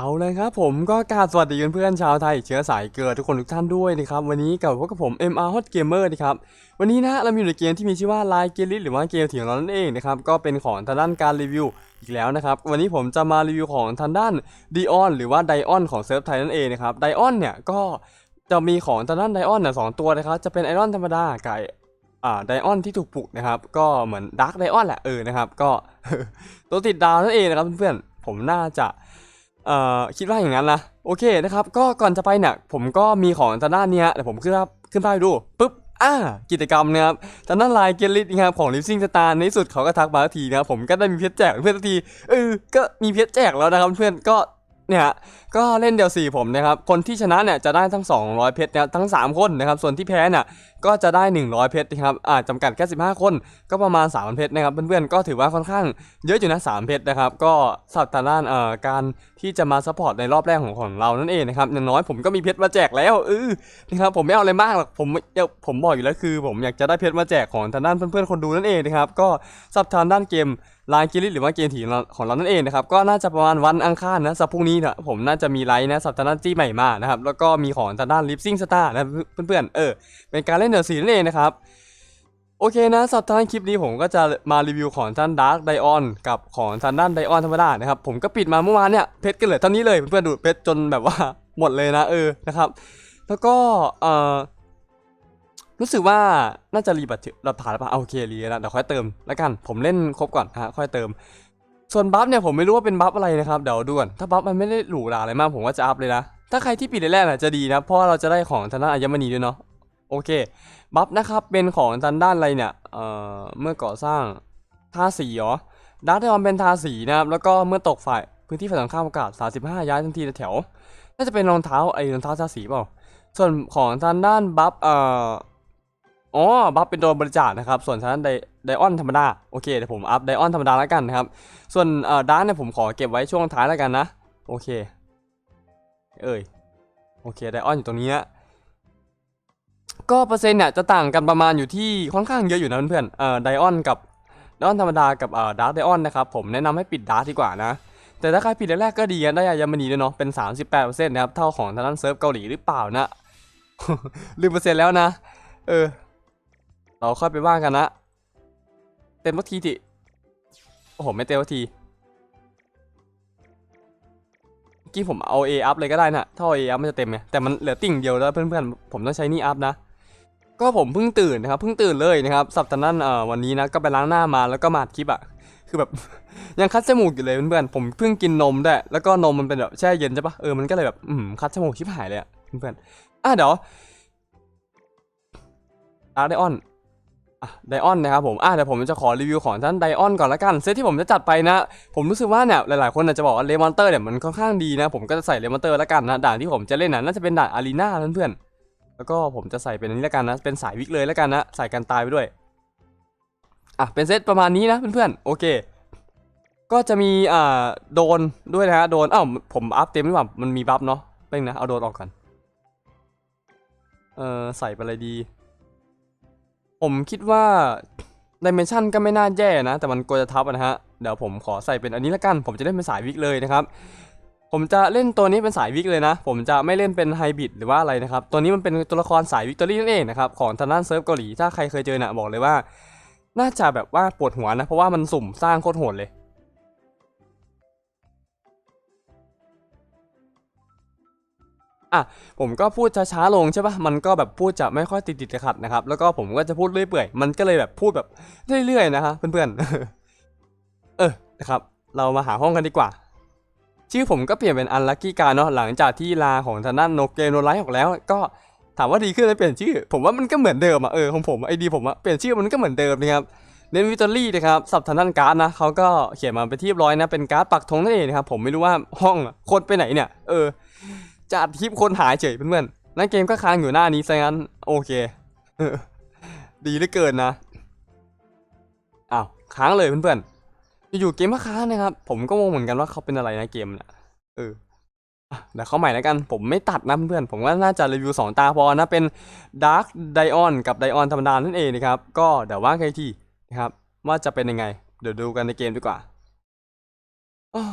เอาเลยครับผมก็กราบสวัสดีเพื่อนๆชาวไทยเชื้อสายเกลือทุกคนทุกท่านด้วยนะครับวันนี้กับพบกับผม MR Hot Gamer นะครับวันนี้นะเรามีอยู่ในเกมที่มีชื่อว่า Line g a l i t หรือว่าเกมเถียงเรานั่นเองนะครับก็เป็นของทางด้านการรีวิวอีกแล้วนะครับวันนี้ผมจะมารีวิวของทางด้าน Dion หรือว่า Dion ของเซิร์ฟไทยนั่นเองนะครับ Dion เนี่ยก็จะมีของทางด้าน Dion เนี่ยสองตัวนะครับจะเป็นไอรอนธรรมดาไกับอ่าไดออนที่ถูกปลุกนะครับก็เหมือนดาร์กไดออนแหละเออนะครับก็ตัวติดดาวนั่นเองนะครับเพื่อนๆผมน่าจะ เอ่อคิดว่าอย่างนั้นนะโอเคนะครับก็ก่อนจะไปเนี่ยผมก็มีของทางด้านเนี้ยเดี๋ยวผมขึ้นภาพขึ้นภาพดูปุ๊บอ่ากิจกรรมนะครับทางด้านไลน์เกลิทนะครับของลิฟซิงสตาร์ในสุดเขาก็ทักมาทีนะครับผมก็ได้มีเพชรแจกเพื่อนทีเออก็มีเพชรแจกแล้วนะครับเพื่อนก็เนี่ยก็เล่นเดี่ยวสี่ผมนะครับ คนที่ชนะเนี่ยจะได้ทั้ง 200 เพชรนะครับทั้ง 3 คนนะครับ ส่วนที่แพ้เนี่ยก็จะได้ 100 เพชรนะครับอ่าจำกัดแค่ 15 คน ก็ประมาณ 3 เพชรนะครับ เพื่อนๆ ก็ถือว่าค่อนข้างเยอะอยู่นะ 3 เพชรนะครับ ก็สับทาด้านเอ่อการที่จะมาซัพพอร์ตในรอบแรกของของเรานั่นเองนะครับอย่างน้อยผมก็มีเพชรมาแจกแล้วเออนะครับผมไม่เอาอะไรมากหรอกผมผมบอกอยู่แล้วคือ ผมอยากจะได้เพชรมาแจกของทางด้านเพื่อนๆคนดูนั่นเองนะครับก็สับทางด้านเกมไลน์กิลิหรือว่าเกมถีของเราของเรานั่นเองนะครับก็น่าจะประมาณวันอังคารนะสัปพรุ่งนี้นะผมน่าจะมีไลฟ์นะสับทางด้านจี้ใหม่มานะครับแล้วก็มีของทางด้านลิฟซิงสตาร์นะเพื่อนๆเออเป็นการเล่นเดอะซีนั่นเองนะครับ โอเคนะสัปดาห์คลิปนี้ผมก็จะมารีวิวของท่านดาร์กไดออนกับของท่านด้านไดออนธรรมดานะครับผมก็ปิดมาเมื่อวานเนี่ยเพชรก็เหลือเท่านี้เลยเพื่อนๆดูเพชรจนแบบว่าหมดเลยนะเออนะครับแล้วก็เอ่อรู้สึกว่าน่าจะรีบัตรเราผ่านแล้วป่ะโอเครีแล้วเดี๋ยวค่อยเติมแล้วกันผมเล่นครบก่อนนะฮะค่อยเติม ส่วนบัฟเนี่ยผมไม่รู้ว่าเป็นบัฟอะไรนะครับเดี๋ยวดูก่อนถ้าบัฟมันไม่ได้หรูหราอะไรมากผมก็จะอัพเลยนะถ้าใครที่ปิดแรกๆน่ะจะดีนะเพราะเราจะได้ของทางด้านอัญมณีด้วยเนาะ โอเค บัฟนะครับ เป็นของทางด้านอะไรเนี่ย เอ่อ เมื่อก่อสร้างทาสีเหรอดาร์ทไดออนเป็นทาสีนะครับ แล้วก็เมื่อตกฝ่ายพื้นที่ฝ่ายตรงข้ามอากาศ 35 ย้ายทันทีแถว น่าจะเป็นรองเท้าไอ้รองเท้าทาสีเปล่า ส่วนของทางด้านบัฟ เอ่อ อ๋อ บัฟเป็นโดนบริจาคนะครับ ส่วนทางด้านไดไดออนธรรมดา โอเค เดี๋ยวผมอัพไดออนธรรมดาแล้วกันนะครับ ส่วนเอ่อดาร์เนี่ยผมขอเก็บไว้ช่วงท้ายแล้วกันนะ โอเค เอ้ย โอเค ไดออนอยู่ตรงนี้นะ ก็เปอร์เซ็นต์เนี่ยจะต่างกันประมาณอยู่ที่ค่อนข้างเยอะอยู่นะเพื่อนๆเอ่อไดออนกับไดออนธรรมดากับเอ่อดาร์กไดออนนะครับผมแนะนำให้ปิดดาร์กดีกว่านะ แต่ถ้าใครปิดแรกๆก็ดีนะได้ยามณีด้วยเนาะเป็น 38%นะครับเท่าของทางด้านเซิร์ฟเกาหลีหรือเปล่านะลืมเปอร์เซ็นต์แล้วนะ เออ เราค่อยไปว่างกันนะ เต็มทักทีทีโอ้โหไม่เต็มทักทีเมื่อกี้ผมเอา A อัพเลยก็ได้นะถ้าเอา A อัพมันจะเต็มไงแต่มันเหลือติ่งเดียวแล้วเพื่อนๆ ผมต้องใช้นี่อัพนะ ก็ผมเพิ่งตื่นนะครับเพิ่งตื่นเลยนะครับสัปดาห์นั้นเอ่อวันนี้นะก็ไปล้างหน้ามาแล้วก็มาดคลิปอะคือแบบยังคัดจมูกอยู่เลยเพื่อนๆผมเพิ่งกินนมด้แล้วก็นมมันเป็นแบบแช่เย็นใช่ปะเออมันก็เลยแบบอืมคัดจมูกชิบหายเลยอะเพื่อนๆอะเดี๋ยวอาร์ไดออนไดออนนะครับผมอะเดี๋ยวผมจะขอรีวิวของท่านไดออนก่อนละกัน เซตที่ผมจะจัดไปนะ ผมรู้สึกว่าเนี่ยหลายๆคนอาจจะบอกว่าเลมอนเตอร์เนี่ยมันค่อนข้างดีนะ ผมก็จะใส่เลมอนเตอร์ละกันนะ ด่านที่ผมจะเล่นนะน่าจะเป็นด่านอารีนาเพื่อนๆ แล้วก็ผมจะใส่เป็นอันนี้แล้วกันนะ เป็นสายวิกเลยแล้วกันนะ ใส่กันตายไปด้วย อะ เป็นเซตประมาณนี้นะเพื่อนๆ โอเค ก็จะมีอ่าโดนด้วยนะฮะ โดนอ้าวผมอัพเต็มหรือเปล่า มันมีบัฟเนาะเป็นนะ เอาโดนออกก่อนเออใส่ไปอะไรดี ผมคิดว่าดิเมนชันก็ไม่น่าแย่นะ แต่มันกลัวจะทับนะฮะ เดี๋ยวผมขอใส่เป็นอันนี้ละกัน ผมจะเล่นเป็นสายวิกเลยนะครับ ผมจะเล่นตัวนี้เป็นสายวิกเลยนะ ผมจะไม่เล่นเป็นไฮบริดหรือว่าอะไรนะครับ ตัวนี้มันเป็นตัวละครสายวิกตอรี่นั่นเองนะครับของทางด้านเซิร์ฟเกาหลี ถ้าใครเคยเจอเนี่ยบอกเลยว่า น่าจะแบบว่าปวดหัวนะ เพราะว่ามันสุ่มสร้างโคตรโหดเลยอะผมก็พูดช้าๆลงใช่ปะมันก็แบบพูดจะไม่ค่อยติดติดขัดนะครับ แล้วก็ผมก็จะพูดเรื่อยเปื่อย มันก็เลยแบบพูดแบบเรื่อยๆนะคะเพื่อนๆ เออนะครับ เรามาหาห้องกันดีกว่า ชื่อผมก็เปลี่ยนเป็นอันลั k กี้การเนาะหลังจากที่ลาของทางด้านโนเกโนไลท์ออกแล้ว ก็ถามว่าดีขึ้นไหมเปลี่ยนชื่อ ผมว่ามันก็เหมือนเดิมอะเออของผมไอดีผมอะเปลี่ยนชื่อมันก็เหมือนเดิมนะครับเน้นวิตอรี่นะครับสับทางด้านการ์ดนะเขาก็เขียนมาเป็นที่เรียบร้อยนะเป็นการ์ดปักธงนั่นเองนะครับผมไม่รู้ว่าห้องคนไปไหนเนี่ย เออจัดคลิปคนหายเฉยเพื่อนๆนั่นเกมก็ค้างอยู่หน้านี้ซะงั้นโอเคดีเหลือเกินนะอ้าวค้างเลยเพื่อนๆ อยู่เกมก็ค้างนะครับ ผมก็งงเหมือนกันว่าเขาเป็นอะไรนะเกมเนี่ยเอออ่เดี๋ยวเขาใหม่แล้วกัน ผมไม่ตัดนะเพื่อน ผมว่าน่าจะรีวิว 2 ตาพอนะ เป็น Dark Dion กับ Dion ธรรมดานั่นเองนะครับ ก็เดี๋ยวว่ากันอีกทีนะครับ ว่าจะเป็นยังไง เดี๋ยวดูกันในเกมดีกว่าอ้า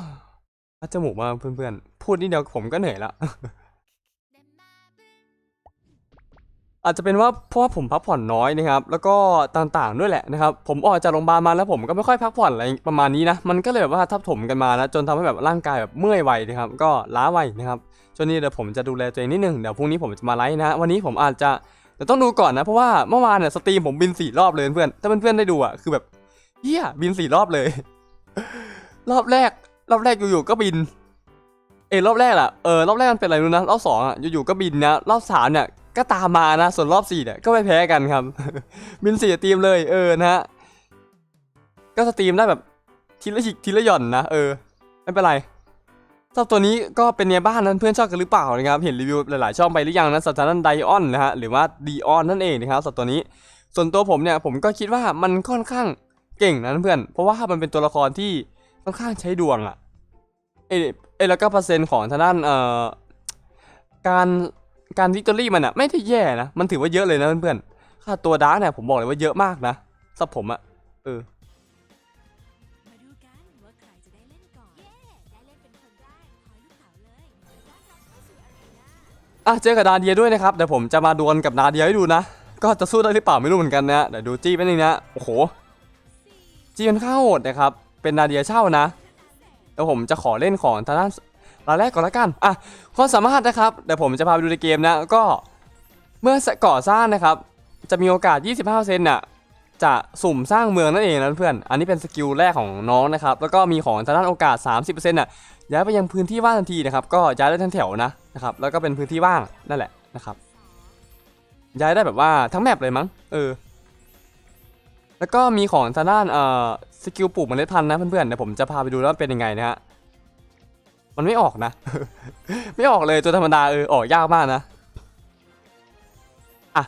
วจมูกมาเพื่อนๆ พูดนิดเดียวผมก็เหนื่อยละ อาจจะเป็นว่าเพราะว่าผมพักผ่อนน้อยนะครับ แล้วก็ต่างๆด้วยแหละนะครับ ผมออกจากโรงพยาบาลมาแล้วผมก็ไม่ค่อยพักผ่อนอะไรประมาณนี้นะ มันก็เลยแบบว่าทับถมกันมานะจนทำให้แบบร่างกายแบบเมื่อยไวนะครับ ก็ล้าไวนะครับจนนี้เดี๋ยวผมจะดูแลตัวเองนิดนึงเดี๋ยวพรุ่งนี้ผมจะมาไลฟ์นะ วันนี้ผมอาจจะเดี๋ยวต้องดูก่อนนะ เพราะว่าเมื่อวานเนี่ยสตรีมผมบินสี่รอบเลยเพื่อน ถ้าเพื่อนๆได้ดูอะคือแบบเฮียบินสี่รอบเลย รอบแรก รอบแรกอยู่ๆก็บิน เอยรอบแรกอะเออรอบแรกมันเป็นอะไรรู้นะ รอบสองอะอยู่ๆก็บินนะ รอบสามเนี่ย ก็ตามมานะส่วนรอบสี่เนี่ยก็ไม่แพ้กันครับบินสี่สตรีมเลยเออนะฮะก็สตรีมได้แบบทีละหิกทีละหย่อนนะเออไม่เป็นไรสำหรับตัวนี้ก็เป็นไงบ้างนั้นเพื่อนชอบกันหรือเปล่านะครับเห็นรีวิวหลายๆช่องไปหรือยังนะสถานะไดออนนะฮะหรือว่าดีออนนั่นเองนะครับสำหรับตัวนี้ ส่วนตัวผมเนี่ยผมก็คิดว่ามันค่อนข้างเก่งนะเพื่อน เพราะว่ามันเป็นตัวละครที่ค่อนข้างใช้ดวงอะเอเอแล้วก็เปอร์เซ็นต์ของทางด้านเอ่อการ การวิกตอรี่มันอะไม่ได้แย่นะ มันถือว่าเยอะเลยนะเพื่อนๆ ค่าตัวดาร์กเนี่ยผมบอกเลยว่าเยอะมากนะสับผมอะเออมาดูกันว่าใครจะได้เล่นก่อน เย้ ได้เล่นเป็นคนแรกขอลูกเต๋าเลยต้อนรับเข้าสู่อารีนาอะเจอกับนาเดียด้วยนะครับเดี๋ยวผมจะมาดวลกับนาเดียให้ดูนะ ก็จะสู้ได้หรือเปล่าไม่รู้เหมือนกันนะเดี๋ยวดูจี้ไปบนึงนะโอ้โหจี้มันข้าโหดนะครับเป็นนาเดียเช่านะเดี๋ยวผมจะขอเล่นของทางด้าน รายแรกก่อนละกันอะความสามารถนะครับเดี๋ยวผมจะพาไปดูในเกมนะก็เมื่อก่อสร้างนะครับ จะมีโอกาส 25%น่ะจะสุ่มสร้างเมืองนั่นเองนะเพื่อน อันนี้เป็นสกิลแรกของน้องนะครับ แล้วก็มีของทางด้านโอกาส 30%น่ะย้ายไปยังพื้นที่ว่างทันทีนะครับ ก็ย้ายได้ทั้งแถวนะนะครับ แล้วก็เป็นพื้นที่ว่างนั่นแหละนะครับ ย้ายได้แบบว่าทั้งแมปเลยมั้ง เออ แล้วก็มีของทางด้านเอ่อสกิลปลูกเมล็ดพันธุ์นะเพื่อนๆ เดี๋ยวผมจะพาไปดูวมันเป็นยังไงนะฮะ มันไม่ออกนะ ไม่ออกเลยตัวธรรมดาเออออกยากมากนะอะ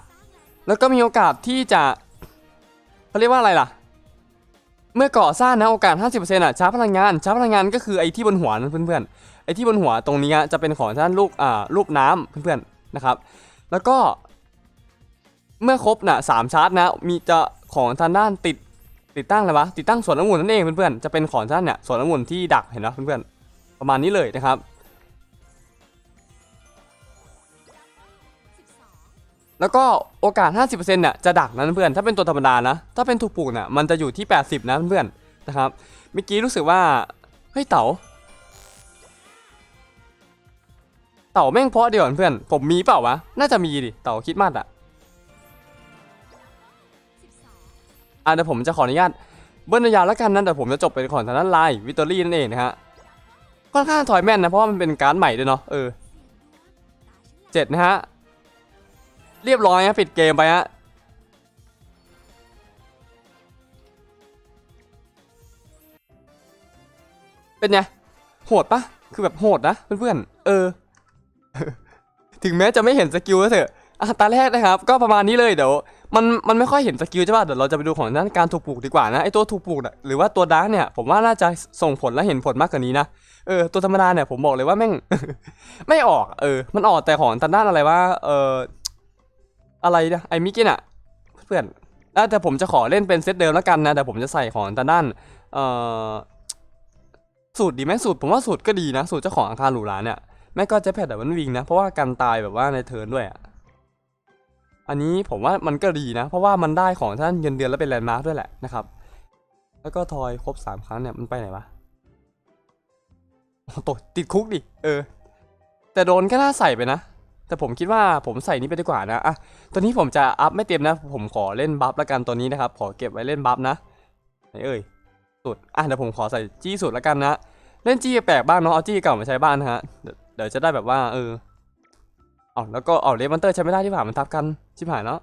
แล้วก็มีโอกาสที่จะเขาเรียกว่าอะไรล่ะ เมื่อก่อสร้างนะโอกาส 50%อะชาร์จพลังงานชาร์จพลังงานก็คือไอ้ที่บนหัวนะเพื่อนๆไอ้ที่บนหัวตรงนี้จะเป็นของท่านลูกอ่ารูปน้ำเพื่อนๆนะครับ แล้วก็ เมื่อครบน่ะสามชาร์จนะ มีจะของทางด้านติดติดตั้งอะไรวะติดตั้งสวนองุ่นนั่นเองเพื่อนๆจะเป็นของท่านเนี่ยสวนองุ่นที่ดักเห็นนะเพื่อนๆ ประมาณนี้เลยนะครับแล้วก็โอกาส 50%เนี่ยจะดักนะเพื่อนถ้าเป็นตัวธรรมดานะ ถ้าเป็นถูกปลูกเนี่ยมันจะอยู่ที่ 80 นะเพื่อนนะครับเมื่อกี้รู้สึกว่า เฮ้ยเต๋าเต๋าแม่งเพาะเดียวเพื่อน ผมมีเปล่าวะ น่าจะมีดิ เต๋าคิดมากอะอะเดี๋ยวผมจะขออนุญาตเบิ้ลยาวแล้วกันนะแต่ผมจะจบเป็นของทางด้านไลน์วิตเตอรี่นั่นเองนะฮะ ค่อนข้างถอยแม่นนะเพราะว่ามันเป็นการ์ดใหม่ด้วยเนาะเออเจ็ดนะฮะเรียบร้อยฮะปิดเกมไปฮะเป็นไงโหดปะคือแบบโหดนะเพื่อนๆเออ ถึงแม้จะไม่เห็นสกิลก็เถอะอะตาแรกนะครับ ก็ประมาณนี้เลยเดี๋ยว มันมันไม่ค่อยเห็นสกิลใช่ป่ะเดี๋ยวเราจะไปดูของด้านการถูกปลูกดีกว่านะไอตัวถูกปลูกหรือว่าตัวดาร์กเนี่ยผมว่าน่าจะส่งผลและเห็นผลมากกว่านี้นะเออตัวธรรมดาเนี่ยผมบอกเลยว่าแม่ง ไม่ออกเออ มันออกแต่ของทางด้านอะไรว่าเอออะไรนะไอมิกินอะเพื่อนแต่ผมจะขอเล่นเป็นเซตเดิมแล้วกันนะแต่ผมจะใส่ของทางด้านเออสูตรดีไหมสูตรผมว่าสูตรก็ดีนะ สูตรเจ้าของอาคารหรูหราเนี่ยแม่ก็จะแพดแต่มันวิงนะ เพราะว่ากันตายแบบว่าในเทิร์นด้วยอะ อันนี้ผมว่ามันก็ดีนะ เพราะว่ามันได้ของท่านเงินเดือนแล้วเป็นแลนด์มาร์คด้วยแหละนะครับ แล้วก็ทอยครบสามครั้งเนี่ยมันไปไหนวะตกติดคุกดิเออ แต่โดนก็น่าใส่ไปนะ แต่ผมคิดว่าผมใส่นี้ไปดีกว่านะอะตัวนี้ผมจะอัพไม่เต็มนะ ผมขอเล่นบัฟแล้วกันตัวนี้นะครับ ขอเก็บไว้เล่นบัฟนะไหนเอ่ยสุดอะเดี๋ยวผมขอใส่จี้สุดแล้วกันนะ เล่นจี้แปลกบ้างเนาะเอาจี้เก่ามาใช้บ้างนะฮะเดี๋ยวจะได้แบบว่าเออ อ๋อแล้วก็อ๋อเลสมันเตอร์ใช้ไม่ได้ที่ผ่านมันทับกันชิบหายแล้ว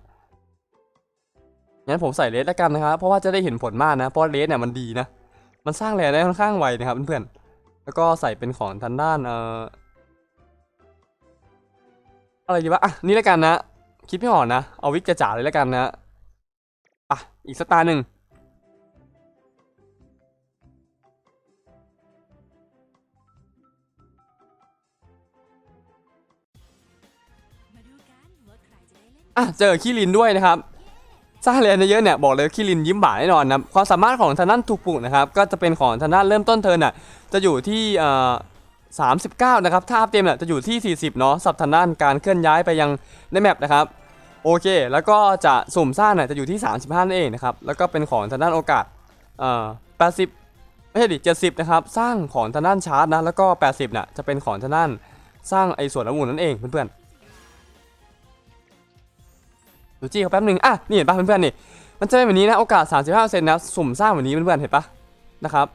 งั้นผมใส่เลสแล้วกันนะครับเพราะว่าจะได้เห็นผลมากนะเพราะเลสเนี่ยมันดีนะมันสร้างแรงได้ค่อนข้างไวนะครับเพื่อนๆแล้วก็ใส่เป็นของทางด้านเอ่ออะไรดีวะอะนี่แล้วกันนะคิดไม่ออกนะเอาวิกจะจ่าเลยแล้วกันนะอะอีกสตาร์หนึ่ง อะเจอขี้ลินด้วยนะครับสร้างแรงได้เยอะเนี่ยบอกเลยขี้ลินยิ้มหวาแน่นอนนะความสามารถของทางด้านถูกปลูกนะครับก็จะเป็นของทางด้านเริ่มต้นเทินอะจะอยู่ที่เอ่อ39นะครับถ้าอัพเต็มเนี่ยจะอยู่ที่ 40เนาะสับทางด้านการเคลื่อนย้ายไปยังในแมปนะครับโอเค แล้วก็จะสุ่มสร้างเนี่ยจะอยู่ที่ 35นั่นเองนะครับแล้วก็เป็นของทางด้านโอกาสเอ่อ80ไม่ใช่ดิ70 นะครับ สร้างของทางด้านชาร์จนะ แล้วก็ 80เนี่ยจะเป็นของทางด้านสร้างไอ้ส่วนละมุนนั่นเองเพื่อนๆ ดูจี้เขาแป๊บหนึงอะนี่เห็นปะเพื่อนๆนี่มันจะเป็นแบบนี้นะโอกาส 35%นะสุ่มสร้างแบบนี้เพื่อนๆเห็นปะนะครับ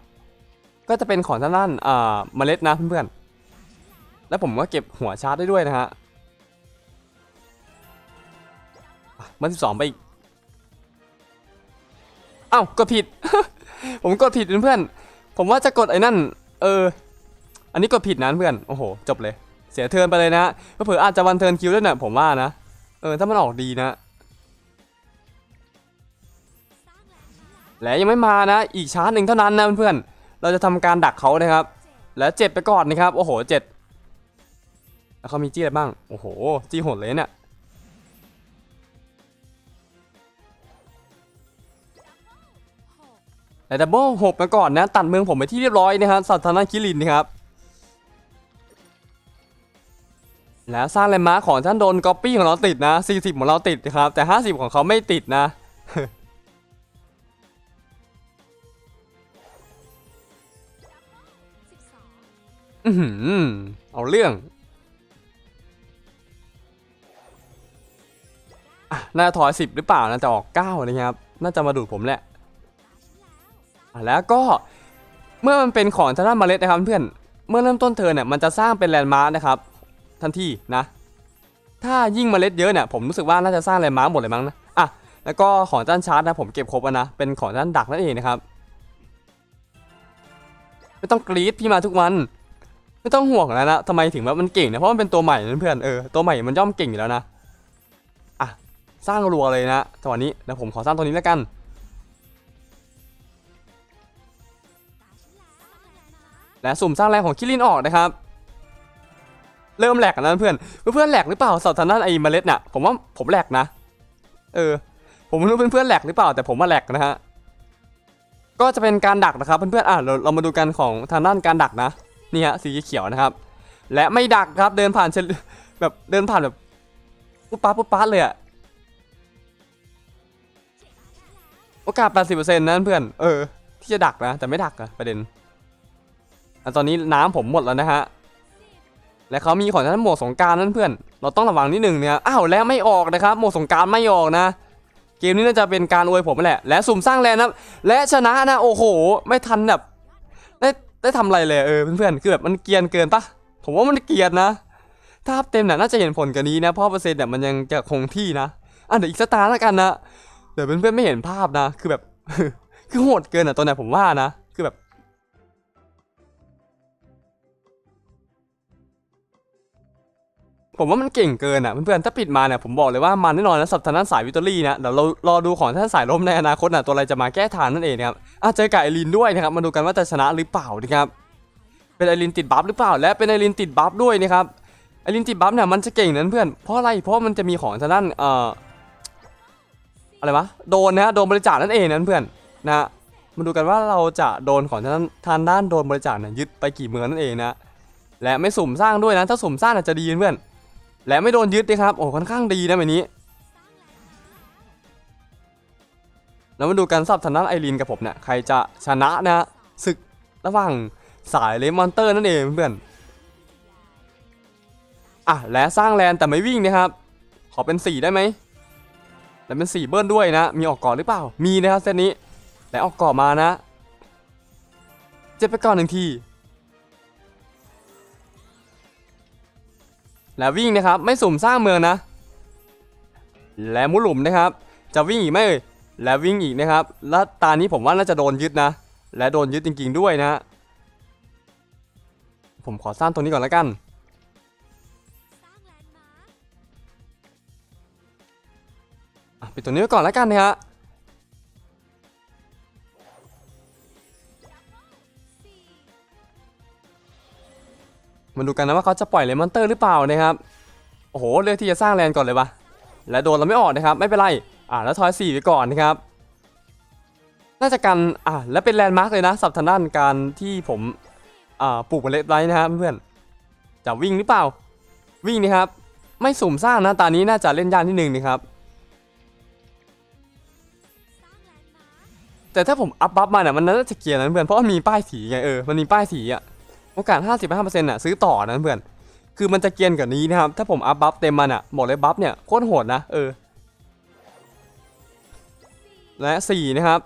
ก็จะเป็นของทางด้านอ่าเมล็ดนะเพื่อนๆแล้วผมก็เก็บหัวชาร์จได้ด้วยนะฮะอะเบอร์สิบสองไปอีกเอ้ากดผิด ผมกดผิดเพื่อนๆผมว่าจะกดไอ้นั่น เออ อันนี้กดผิดนะเพื่อนโอ้โห จบเลย เสียเทิร์นไปเลยนะเผื่ออาจจะวันเทิร์นคิวด้วยนะผมว่านะเออถ้ามันออกดีนะ และยังไม่มานะ อีกชาร์จหนึ่งเท่านั้นนะเพื่อนๆ เราจะทำการดักเขานะครับ และเจ็บไปก่อนนะครับ โอ้โหเจ็ดแล้วเขามีจี้อะไรบ้าง โอ้โห จี้โหดเลยเนี่ยและดับเบิลหกไปก่อนนะ ตัดเมืองผมไปที่เรียบร้อยนะครับสัตว์ทางด้านคิรินนะครับ แล้วสร้างแลนด์มาร์คของท่านโดนก๊อปปี้ของเราติดนะ 40 ของเราติดนะครับ แต่ 50 ของเขาไม่ติดนะ อือหือเอาเรื่องอน่าถอยสิบหรือเปล่านะจะออกเก้านะครับ น่าจะมาดูดผมแหละ แล้วก็เมื่อมันเป็นของทางด้านเมล็ดนะครับเพื่อน เมื่อเริ่มต้นเทิร์นเนี่ยมันจะสร้างเป็นแลนด์มาร์คนะครับ ทันทีนะ ถ้ายิ่งเมล็ดเยอะเนี่ยผมรู้สึกว่าน่าจะสร้างแลนด์มาร์คหมดเลยมั้งนะ อะ แล้วก็ของด้านชาร์จนะผมเก็บครบแล้วนะ เป็นของด้านดักนั่นเองนะครับ ไม่ต้องกรี๊ดพี่มาทุกวัน ไม่ต้องห่วงแล้วนะทำไมถึงว่ามันเก่งนะเพราะมันเป็นตัวใหม่นะเพื่อนเออตัวใหม่มันย่อมเก่งอยู่แล้วนะอะสร้างรัวเลยนะจังหวะนี้แล้วผมขอสร้างตัวนี้แล้วกันและสุ่มสร้างแรงของคิรินออกนะครับ เริ่มแหลกแล้วนะเพื่อนเพื่อนแหลกหรือเปล่าสับทางด้านไอ้เมล็ดน่ะผมว่าผมแหลกนะ เออ ผมไม่รู้เพื่อนๆแหลกหรือเปล่าแต่ผมว่าแหลกนะฮะก็จะเป็นการดักนะครับเพื่อนๆอะเราเรามาดูกันของทางด้านการดักนะ นี่ฮะสีเขียวนะครับ และไม่ดักครับเดินผ่านแบบเดินผ่านแบบปุ๊บปั๊บปุ๊บปั๊บเลยอะโอกาส 80%นะเพื่อน เออ ที่จะดักนะ แต่ไม่ดักอะประเด็นอตอนนี้น้ำผมหมดแล้วนะฮะ และเขามีของท่านโหมดสงกรารนั่นเพื่อน เราต้องระวังนิดหนึ่งเนี่ยอ้าวแล้วไม่ออกนะครับโหมดสงกรารไม่ออกนะ เกมนี้น่าจะเป็นการอวยผมแหละ และสุ่มสร้างแลนด์นะและชนะนะ โอ้โห ไม่ทันแบบได้ ได้ทำอะไรเลยเออเพื่อนๆคือแบบมันเกียนเกินปะผมว่ามันเกียนนะ ถ้าพเต็มเนี่ยน่าจะเห็นผลกันนี้นะ เพราะเปอร์เซ็นต์เนี่ยมันยังจะคงที่นะอะเดี๋ยวอีกสตาร์แล้วกันนะเดี๋ยวเพื่อนๆไม่เห็นภาพนะ คือแบบ คือโหดเกินอะตอนนี้ผมว่านะ ผมว่ามันเก่งเกินอะเพื่อนๆถ้าปิดมาเนี่ยผมบอกเลยว่ามันแน่นอนนะสับทางด้านสายวิตอรี่นะเดี๋ยวเรารอดูของท่านสายลมในอนาคตนะตัวอะไรจะมาแก้ทางนั่นเองนะครับอะเจอกับไอรีนด้วยนะครับมาดูกันว่าจะชนะหรือเปล่านะครับเป็นไอรีนติดบัฟหรือเปล่า และเป็นไอรีนติดบัฟด้วยนะครับไอรีนติดบัฟเนี่ยมันจะเก่งนั้นเพื่อนเพราะอะไรเพราะมันจะมีของทางด้านเอ่ออะไรวะโดนนะโดนบริจาคนั่นเองนะเพื่อนนะมาดูกันว่าเราจะโดนของทางด้านทางด้านโดนบริจาคเนี่ยยึดไปกี่เมืองนั่นเองนะและไม่สุ่มสร้างด้วยนะถ้าสุ่มสร้างอาจจะดีนะเพื่อน และไม่โดนยึดนะครับ โอ้ค่อนข้างดีนะแบบนี้ แล้วมาดูกันสับทางด้านไอรีนกับผมเนี่ยใครจะชนะนะศึกระหว่างสายเลมอนเตอร์นั่นเองเพื่อนอะและสร้างแลนแต่ไม่วิ่งนะครับ ขอเป็น 4 ได้ไหมและเป็น 4 เบิ้ลด้วยนะ มีออกก่อนหรือเปล่า มีนะครับเซตนี้ และออกก่อนมานะ เจ็บไปก่อนหนึ่งที แล้ววิ่งนะครับไม่สุ่มสร้างเมืองนะ และมุดหลุมนะครับ จะวิ่งอีกไหมเอ่ยและวิ่งอีกนะครับ แล้วตานี้ผมว่าน่าจะโดนยึดนะ และโดนยึดจริง ๆ ด้วยนะผมขอสร้างตัวนี้ก่อนแล้วกัน ปิดตัวนี้ไว้ก่อนแล้วกันนะฮะ มาดูกันนะว่าเขาจะปล่อยเลมอนเตอร์หรือเปล่านะครับ โอ้โหเลือกที่จะสร้างแลนก่อนเลยวะและโดนเราไม่ออกนะครับ ไม่เป็นไร อ่าแล้วทอยสี่ไปก่อนนะครับ น่าจะกัน อ่าและเป็นแลนด์มาร์กเลยนะสับทางด้านการที่ผม อ่าปลูกเมล็ดไว้นะครับเพื่อนจะวิ่งหรือเปล่า วิ่งนะครับ ไม่สุ่มสร้างนะตอนนี้น่าจะเล่นยากที่หนึ่งนะครับ แต่ถ้าผมอัพบัฟมาเนี่ยมันน่าจะเกียร์นะเพื่อนเพราะมันมีป้ายสีไงเออ มันมีป้ายสีอะ โอกาส 55%อะซื้อต่อนะเพื่อน คือมันจะเกียนกว่านี้นะครับ ถ้าผมอัพบัฟเต็มมันอะบอกเลยบัฟเนี่ยโคตรโหดนะเออ และสี่นะครับ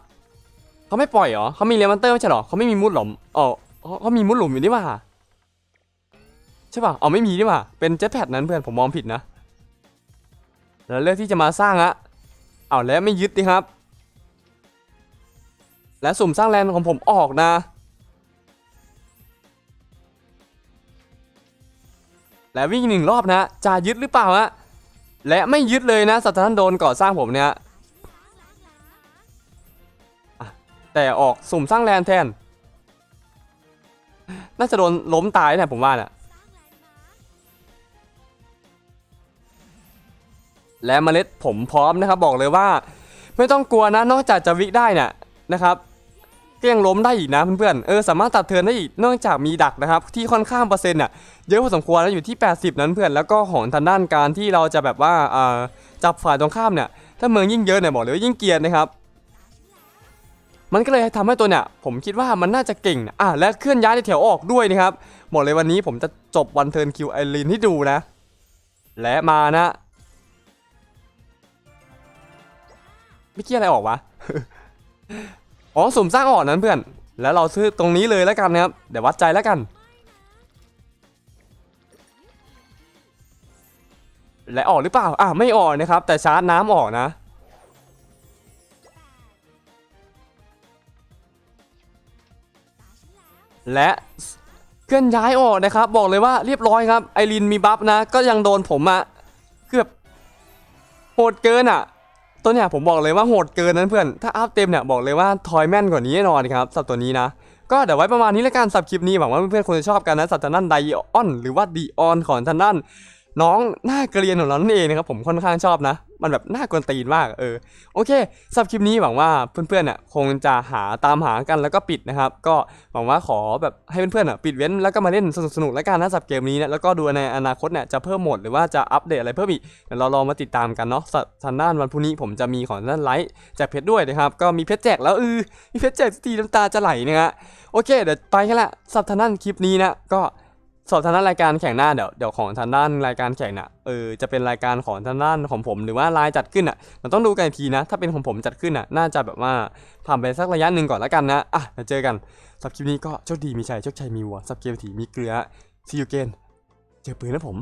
เขาไม่ปล่อยเหรอเขามีเลมันเตอร์ไม่ใช่หรอเขาไม่มีมุดหลุมอ๋อเขาเขามีมุดหลุมอยู่นี่ว่าใช่ป่ะอ๋อไม่มีนี่ว่าเป็นเจ็ตแพดนั้นเพื่อนผมมองผิดนะแล้วเลือกที่จะมาสร้างอะเอาแล้วไม่ยึดดิครับ และสุ่มสร้างแลนด์ของผมออกนะ และวิ่งหนึ่งรอบนะ จะยึดหรือเปล่าฮะและไม่ยึดเลยนะสัตว์นั้นโดนก่อสร้างผมเนี่ยแต่ออกสุ่มสร้างแลนแทน น่าจะโดนล้มตายเนี่ยผมว่าเนี่ยและเมล็ดผมพร้อมนะครับ บอกเลยว่า ไม่ต้องกลัวนะนอกจากจะวิได้นี่ยนะครับ ก็ยังล้มได้อีกนะเพื่อนๆเออสามารถตัดเทินได้อีกนอกจากมีดักนะครับที่ค่อนข้างเปอร์เซ็นต์อะเยอะพอสมควรแล้วอยู่ที่ 80 นั้นเพื่อนแล้วก็ของทางด้านการที่เราจะแบบว่าอ่าจับฝ่ายตรงข้ามเนี่ยถ้าเมืองยิ่งเยอะเนี่ยบอกเลยว่ายิ่งเกียนนะครับมันก็เลยทำให้ตัวเนี่ยผมคิดว่ามันน่าจะเก่งอะและเคลื่อนย้ายในแถวออกด้วยนะครับบอกเลยวันนี้ผมจะจบวันเทิร์นคิวไอรินให้ดูนะ และมานะไม่เกี่ยอะไรออกวะ อ๋อสุ่มสร้างอ่อกนั้นเพื่อน แล้วเราซื้อตรงนี้เลยแล้วกันนะครับ เดี๋ยววัดใจแล้วกัน และออกหรือเปล่า อะไม่ออกนะครับ แต่ชาร์จน้ำออกนะ และเคลื่อนย้ายออกนะครับ บอกเลยว่าเรียบร้อยครับ ไอรินมีบัฟนะ ก็ยังโดนผมอะคือบบโหดเกินอะ ตัวเนี่ยผมบอกเลยว่าโหดเกินนั้นเพื่อน ถ้าอัพเต็มเนี่ยบอกเลยว่าทอยแม่นกว่านี้แน่นอนครับสับตัวนี้นะ ก็เดี๋ยวไว้ประมาณนี้แล้วกันสับคลิปนี้หวังว่าเพื่อนๆคงจะชอบกันนะสับทางด้านไดออน หรือว่าดีออนของทางด้าน น้องหน้าเกรียนของเรานั่นเองนะครับผมค่อนข้างชอบนะ มันแบบหน้ากวนตีนมากเออโอเคสำหรับคลิปนี้หวังว่าเพื่อนๆน่ะคงจะหาตามหากันแล้วก็ปิดนะครับ ก็หวังว่าขอแบบให้เพื่อนๆน่ะปิดเว้นแล้วก็มาเล่นสนุกๆแล้วกันนะสำหรับเกมนี้นะแล้วก็ดูในอนาคตเนี่ยจะเพิ่มโหมดหรือว่าจะอัปเดตอะไรเพิ่มอีกเดี๋ยวเราลองมาติดตามกันเนาะสัทางด้านวันพรุ่งนี้ผมจะมีของทางด้านไลท์แจกเพชรด้วยนะครับก็มีเพชรแจกแล้วเออมีเพชรแจกทีน้ำตาจะไหลนะฮะโอเคเดี๋ยวไปกันละสับทางด้านคลิปนี้นะก็ สอบทางด้านรายการแข่งหน้าเดี๋ยวเดี๋ยวของทางด้านรายการแข่งน่ะเออจะเป็นรายการของทางด้านของผมหรือว่ารายจัดขึ้นอะเราต้องดูกันอีกทีนะ ถ้าเป็นของผมจัดขึ้นอะน่าจะแบบว่าผ่านไปสักระยะหนึ่งก่อนแล้วกันนะอะเดี๋ยวเจอกันสับคลิปนี้ก็โชคดีมีชัยโชคชัยมีวัวสับเกมถีมีเกลือซีอูเกนเจอปืนนะผม